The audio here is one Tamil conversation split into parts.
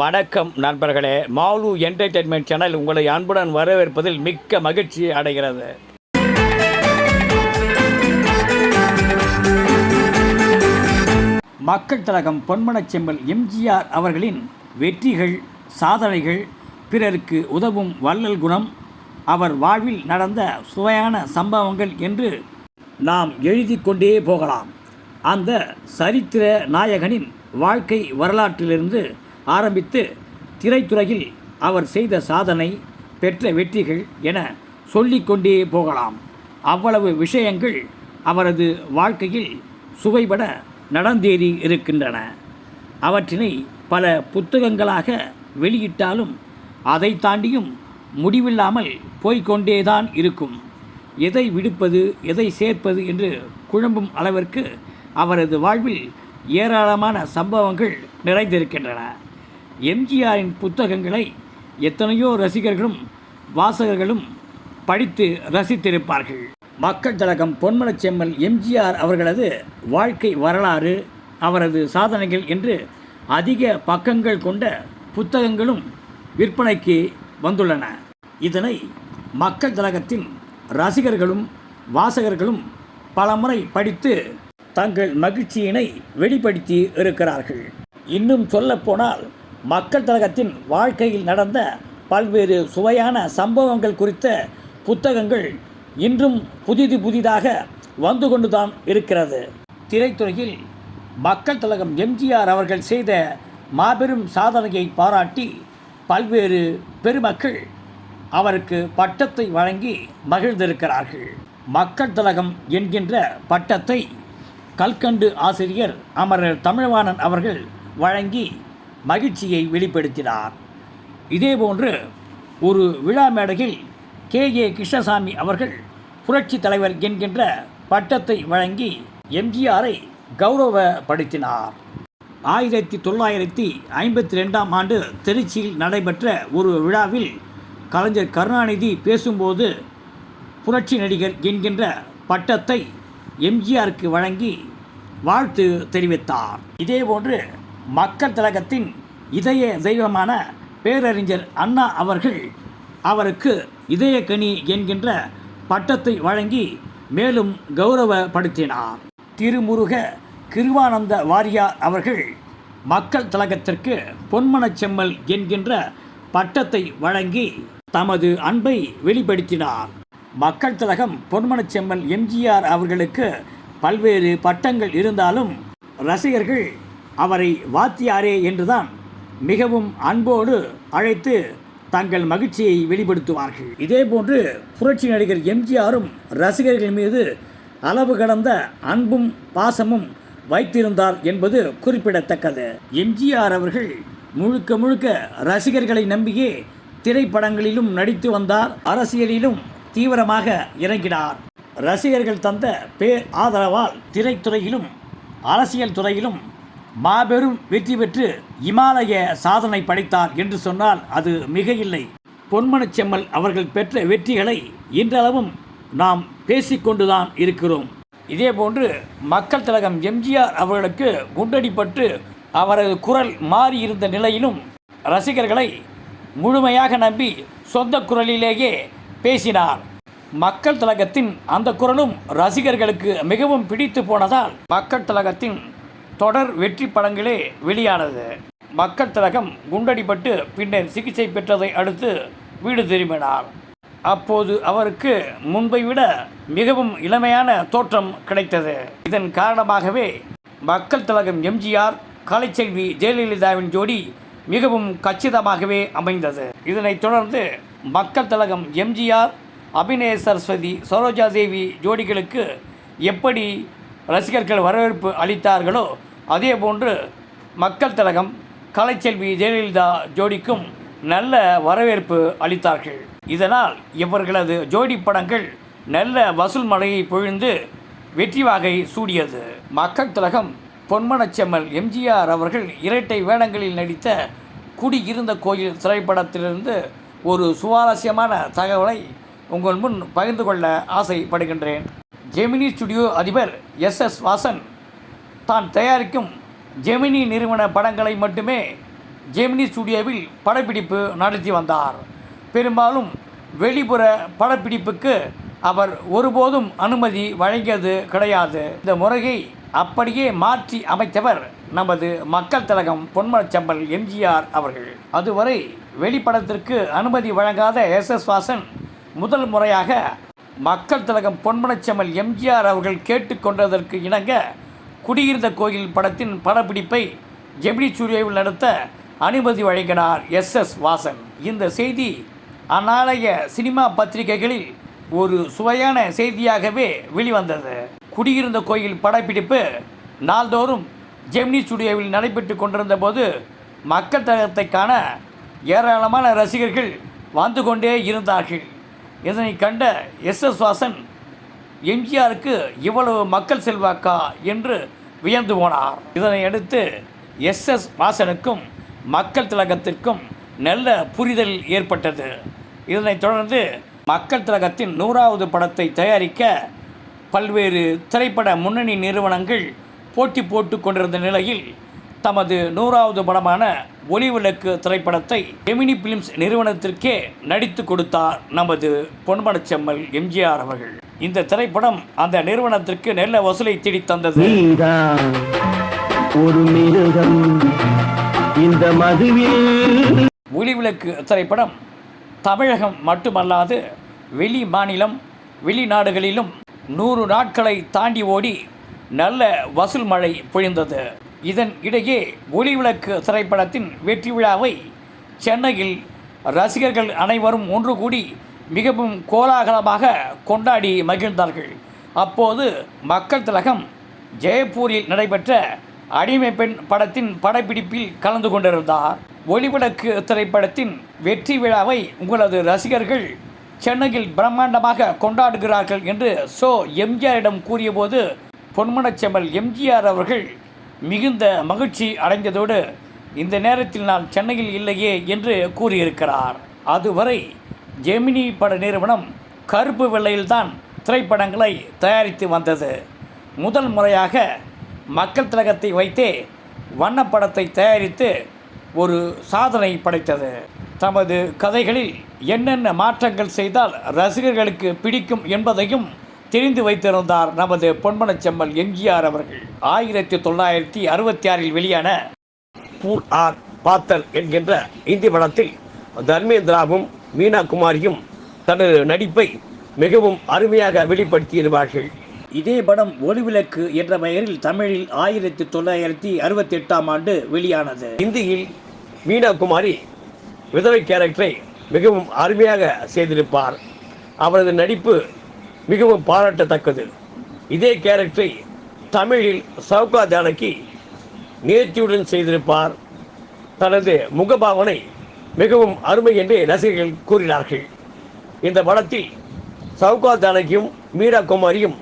வணக்கம் நண்பர்களே. மாலு என்டர்டெயின்மெண்ட் சேனல் உங்களை அன்புடன் வரவேற்பதில் மிக்க மகிழ்ச்சி அடைகிறது. மக்கள் தலகம் பொன்மனச் செம்பல் எம்ஜிஆர் அவர்களின் வெற்றிகள் சாதனைகள் பிறருக்கு உதவும் வள்ளல் குணம் அவர் வாழ்வில் நடந்த சுவையான சம்பவங்கள் என்று நாம் எழுதி கொண்டே போகலாம். அந்த சரித்திர நாயகனின் வாழ்க்கை வரலாற்றிலிருந்து ஆரம்பித்து திரைத்துறையில் அவர் செய்த சாதனை பெற்ற வெற்றிகள் என சொல்லிக்கொண்டே போகலாம். அவ்வளவு விஷயங்கள் அவரது வாழ்க்கையில் சுவைபட நடந்தேறி இருக்கின்றன. அவற்றினை பல புத்தகங்களாக வெளியிட்டாலும் அதை தாண்டியும் முடிவில்லாமல் போய்கொண்டேதான் இருக்கும். எதை விடுப்பது எதை சேர்ப்பது என்று குழம்பும் அளவிற்கு அவரது வாழ்வில் ஏராளமான சம்பவங்கள் நிறைந்திருக்கின்றன. எம்ஜிஆரின் புத்தகங்களை எத்தனையோ ரசிகர்களும் வாசகர்களும் படித்து ரசித்திருப்பார்கள். மக்கள் தலகம் பொன்மனச் செம்மல் எம்ஜிஆர் அவர்களது வாழ்க்கை வரலாறு அவரது சாதனைகள் என்று அதிக பக்கங்கள் கொண்ட புத்தகங்களும் விற்பனைக்கு வந்துள்ளன. இதனை மக்கள் தலகத்தின் ரசிகர்களும் வாசகர்களும் பலமுறை படித்து தங்கள் மகிழ்ச்சியினை வெளிப்படுத்தி இருக்கிறார்கள். இன்னும் சொல்லப்போனால் மக்கள் தலகத்தின் வாழ்க்கையில் நடந்த பல்வேறு சுவையான சம்பவங்கள் குறித்த புத்தகங்கள் இன்றும் புதிது புதிதாக வந்து கொண்டுதான் இருக்கிறது. திரைத்துறையில் மக்கள் தலகம் எம்ஜிஆர் அவர்கள் செய்த மாபெரும் சாதனையை பாராட்டி பல்வேறு பெருமக்கள் அவருக்கு பட்டத்தை வழங்கி மகிழ்ந்திருக்கிறார்கள். மக்கள் தலகம் என்கின்ற பட்டத்தை கல்கண்டு ஆசிரியர் அமரர் தமிழ்வாணன் அவர்கள் வழங்கி மகிழ்ச்சியை வெளிப்படுத்தினார். இதேபோன்று ஒரு விழா மேடையில் கே. ஏ. கிருஷ்ணசாமி அவர்கள் புரட்சி தலைவர் என்கின்ற பட்டத்தை வழங்கி எம்ஜிஆரை கௌரவப்படுத்தினார். ஆயிரத்தி தொள்ளாயிரத்தி ஐம்பத்தி ரெண்டாம் ஆண்டு திருச்சியில் நடைபெற்ற ஒரு விழாவில் கலைஞர் கருணாநிதி பேசும்போது புரட்சி நடிகர் என்கின்ற பட்டத்தை எம்ஜிஆருக்கு வழங்கி வாழ்த்து தெரிவித்தார். இதேபோன்று மக்கள் திலகத்தின் இதய தெய்வமான பேரறிஞர் அண்ணா அவர்கள் அவருக்கு இதயக்கனி என்கின்ற பட்டத்தை வழங்கி மேலும் கௌரவப்படுத்தினார். திருமுருக கிருவானந்த வாரியார் அவர்கள் மக்கள் திலகத்திற்கு பொன்மனச்செம்மல் என்கின்ற பட்டத்தை வழங்கி தமது அன்பை வெளிப்படுத்தினார். மக்கள் திலகம் பொன்மனச்செம்மல் எம்ஜிஆர் அவர்களுக்கு பல்வேறு பட்டங்கள் இருந்தாலும் ரசிகர்கள் அவரை வாத்தியாரே என்றுதான் மிகவும் அன்போடு அழைத்து தங்கள் மகிழ்ச்சியை வெளிப்படுத்துவார்கள். இதேபோன்று புரட்சி நடிகர் எம்ஜிஆரும் ரசிகர்கள் மீது அளவு கடந்த அன்பும் பாசமும் வைத்திருந்தார் என்பது குறிப்பிடத்தக்கது. எம்ஜிஆர் அவர்கள் முழுக்க முழுக்க ரசிகர்களை நம்பியே திரைப்படங்களிலும் நடித்து வந்தார் அரசியலிலும் தீவிரமாக இறங்கினார். ரசிகர்கள் தந்த பேர் ஆதரவால் திரைத்துறையிலும் அரசியல் துறையிலும் மாபெரும் வெற்றி பெற்று இமாலய சாதனை படைத்தார் என்று சொன்னால் அது மிக இல்லை பொன்மனச்செம்மல் அவர்கள் பெற்ற வெற்றிகளை இன்றளவும் நாம் பேசிக்கொண்டுதான் இருக்கிறோம். இதேபோன்று மக்கள் திலகம் எம்ஜிஆர் அவர்களுக்கு குண்டடிப்பட்டு அவரது குரல் மாறியிருந்த நிலையிலும் ரசிகர்களை முழுமையாக நம்பி சொந்த குரலிலேயே பேசினார். மக்கள் திலகத்தின் அந்த குரலும் ரசிகர்களுக்கு மிகவும் பிடித்து போனதால் மக்கள் திலகத்தின் தொடர் வெற்றி படங்களே வெளியானது. மக்கள் திலகம் குண்டடிப்பட்டு பின்னர் சிகிச்சை பெற்றதை அடுத்து வீடு திரும்பினார். அப்போது அவருக்கு முன்பை விட மிகவும் இளமையான தோற்றம் கிடைத்தது. இதன் காரணமாகவே மக்கள் திலகம் எம்ஜிஆர் கலைச்செல்வி ஜெயலலிதாவின் ஜோடி மிகவும் கச்சிதமாகவே அமைந்தது. இதனைத் தொடர்ந்து மக்கள் திலகம் எம்ஜிஆர் அபிநய சரஸ்வதி சரோஜா தேவி ஜோடிகளுக்கு எப்படி ரசிகர்கள் வரவேற்பு அளித்தார்களோ? அதே போன்று மக்கள் திலகம் கலைச்செல்வி ஜெயலலிதா ஜோடிக்கும் நல்ல வரவேற்பு அளித்தார்கள். இதனால் இவர்களது ஜோடி படங்கள் நல்ல வசூல் மலையை பொழிந்து வெற்றி வாகை சூடியது. மக்கள் திலகம் பொன்மனச்செம்மல் எம்ஜிஆர் அவர்கள் இரட்டை வேடங்களில் நடித்த குடியிருந்த கோயில் திரைப்படத்திலிருந்து ஒரு சுவாரஸ்யமான தகவலை உங்கள் முன் பகிர்ந்து கொள்ள ஆசைப்படுகின்றேன். ஜெமினி ஸ்டுடியோ அதிபர் எஸ் எஸ் வாசன் தான் தயாரிக்கும் ஜெமினி நிறுவன படங்களை மட்டுமே ஜெமினி ஸ்டுடியோவில் படப்பிடிப்பு நடத்தி வந்தார். பெரும்பாலும் வெளிப்புற படப்பிடிப்புக்கு அவர் ஒருபோதும் அனுமதி வழங்கியது கிடையாது. இந்த முறையை அப்படியே மாற்றி அமைத்தவர் நமது மக்கள் தலகம் பொன்மலச்சம்பல் எம்ஜிஆர் அவர்கள். அதுவரை வெளிப்படத்திற்கு அனுமதி வழங்காத எஸ் எஸ் வாசன் முதல் முறையாக மக்கள் திலகம் பொன்மனச்செம்மல் எம்ஜிஆர் அவர்கள் கேட்டுக்கொண்டதற்கு இணங்க குடியிருந்த கோயில் படத்தின் படப்பிடிப்பை ஜெமினி சூரியாவில் நடத்த அனுமதி வழங்கினார் எஸ் எஸ் வாசன். இந்த செய்தி அந்நாளைய சினிமா பத்திரிகைகளில் ஒரு சுவையான செய்தியாகவே வெளிவந்தது. குடியிருந்த கோயில் படப்பிடிப்பு நாள்தோறும் ஜெமினி ஸ்டுடியோவில் நடைபெற்று கொண்டிருந்த போது மக்கள் தகத்தை காண ஏராளமான ரசிகர்கள் வந்து கொண்டே இருந்தார்கள். இதனை கண்ட எஸ் எஸ் வாசன் எம்ஜிஆருக்கு இவ்வளவு மக்கள் செல்வாக்கா என்று வியந்து போனார். இதனை அடுத்து எஸ் எஸ் வாசனுக்கும் மக்கள் திலகத்திற்கும் நல்ல புரிதல் ஏற்பட்டது. இதனைத் தொடர்ந்து மக்கள் திலகத்தின் நூறாவது படத்தை தயாரிக்க பல்வேறு திரைப்பட முன்னணி நிறுவனங்கள் போட்டி போட்டு கொண்டிருந்த நிலையில் தமது நூறாவது படமான ஒளிவிளக்கு திரைப்படத்தை எமினி பிலிம்ஸ் நிறுவனத்திற்கே நடித்து கொடுத்தார் நமது பொன்மனச்செம்மல் எம்ஜிஆர் அவர்கள். இந்த திரைப்படம் அந்த நிறுவனத்திற்கு நல்ல வசூலை தந்தது. நீதான் ஒரு மிருகம். இந்த மதுவில் ஒளிவிளக்கு திரைப்படம் தமிழகம் மட்டுமல்லாது வெளி மாநிலம் வெளிநாடுகளிலும் நூறு நாட்களை தாண்டி ஓடி நல்ல வசூல் மழை பொழிந்தது. இதன் இடையே ஒளிவிளக்கு திரைப்படத்தின் வெற்றி விழாவை சென்னையில் ரசிகர்கள் அனைவரும் ஒன்று கூடி மிகவும் கோலாகலமாக கொண்டாடி மகிழ்ந்தார்கள். அப்போது மக்கள் திலகம் ஜெயப்பூரில் நடைபெற்ற அடிமை பெண் படத்தின் படப்பிடிப்பில் கலந்து கொண்டிருந்தார். ஒளிவிளக்கு திரைப்படத்தின் வெற்றி விழாவை உங்களது ரசிகர்கள் சென்னையில் பிரம்மாண்டமாக கொண்டாடுகிறார்கள் என்று சோ எம்ஜிஆரிடம் கூறியபோது பொன்மனச்செம்மல் எம்ஜிஆர் அவர்கள் மிகுந்த மகிழ்ச்சி அடைந்ததோடு இந்த நேரத்தில் நான் சென்னையில் இல்லையே என்று கூறியிருக்கிறார். அதுவரை ஜெமினி பட நிறுவனம் கருப்பு வெள்ளையில்தான் திரைப்படங்களை தயாரித்து வந்தது. முதல் முறையாக மக்கள் திலகத்தை வைத்தே வண்ணப்படத்தை தயாரித்து ஒரு சாதனை படைத்தது. தமது கதைகளில் என்னென்ன மாற்றங்கள் செய்தால் ரசிகர்களுக்கு பிடிக்கும் என்பதையும் தெரிந்து வைத்திருந்தார் நமது பொன்மனச்செம்மல் எம்ஜிஆர் அவர்கள். ஆயிரத்தி தொள்ளாயிரத்தி அறுபத்தி ஆறில் வெளியான பூர் ஆர் பாத்தல் என்கின்ற இந்தி படத்தில் தர்மேந்திராவும் மீனா குமாரியும் தனது நடிப்பை மிகவும் அருமையாக வெளிப்படுத்தியிருப்பார்கள். இதே படம் ஒளிவிளக்கு என்ற பெயரில் தமிழில் ஆயிரத்தி தொள்ளாயிரத்தி அறுபத்தி எட்டாம் ஆண்டு வெளியானது. இந்தியில் மீனா குமாரி விதவை கேரக்டரை மிகவும் அருமையாக செய்திருப்பார். அவரது நடிப்பு மிகவும் பாராட்டத்தக்கது. இதே கேரக்டரை தமிழில் சவுகா ஜானகி நேர்த்தியுடன் செய்திருப்பார். தனது முகபாவனை மிகவும் அருமை என்று ரசிகர்கள் கூறினார்கள். இந்த படத்தில் சவுகா ஜானகியும் மீரா குமாரியும்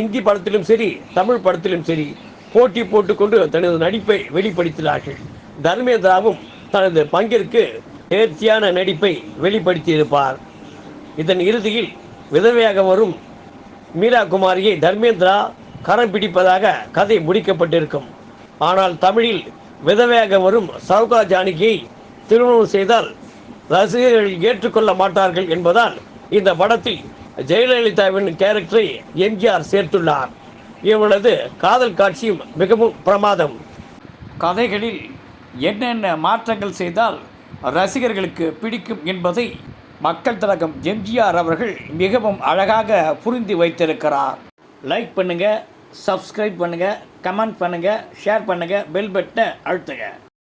இந்தி படத்திலும் சரி தமிழ் படத்திலும் சரி போட்டி போட்டுக்கொண்டு தனது நடிப்பை வெளிப்படுத்தினார்கள். தர்மேந்திராவும் தனது பங்கிற்கு நேர்த்தியான நடிப்பை வெளிப்படுத்தியிருப்பார். இதன் இறுதியில் விதவையாக வரும் மீரா குமாரியை தர்மேந்திரா கரம் பிடிப்பதாக கதை முடிக்கப்பட்டிருக்கும். ஆனால் தமிழில் விதவையாக வரும் சவுகா ஜானகியை திருமணம் செய்தால் ரசிகர்கள் ஏற்றுக்கொள்ள மாட்டார்கள் என்பதால் இந்த படத்தில் ஜெயலலிதாவின் கேரக்டரை எம்ஜிஆர் சேர்த்துள்ளார். இவனது காதல் காட்சியும் மிகவும் பிரமாதம். கதைகளில் என்னென்ன மாற்றங்கள் செய்தால் ரசிகர்களுக்கு பிடிக்கும் என்பதை மக்கள் திலகம் எம்ஜிஆர் அவர்கள் மிகவும் அழகாக புரிந்து வைத்திருக்கிறார். லைக் பண்ணுங்கள் சப்ஸ்கிரைப் பண்ணுங்கள் கமெண்ட் பண்ணுங்கள் ஷேர் பண்ணுங்கள் பெல் பட்டனை அழுத்துங்க.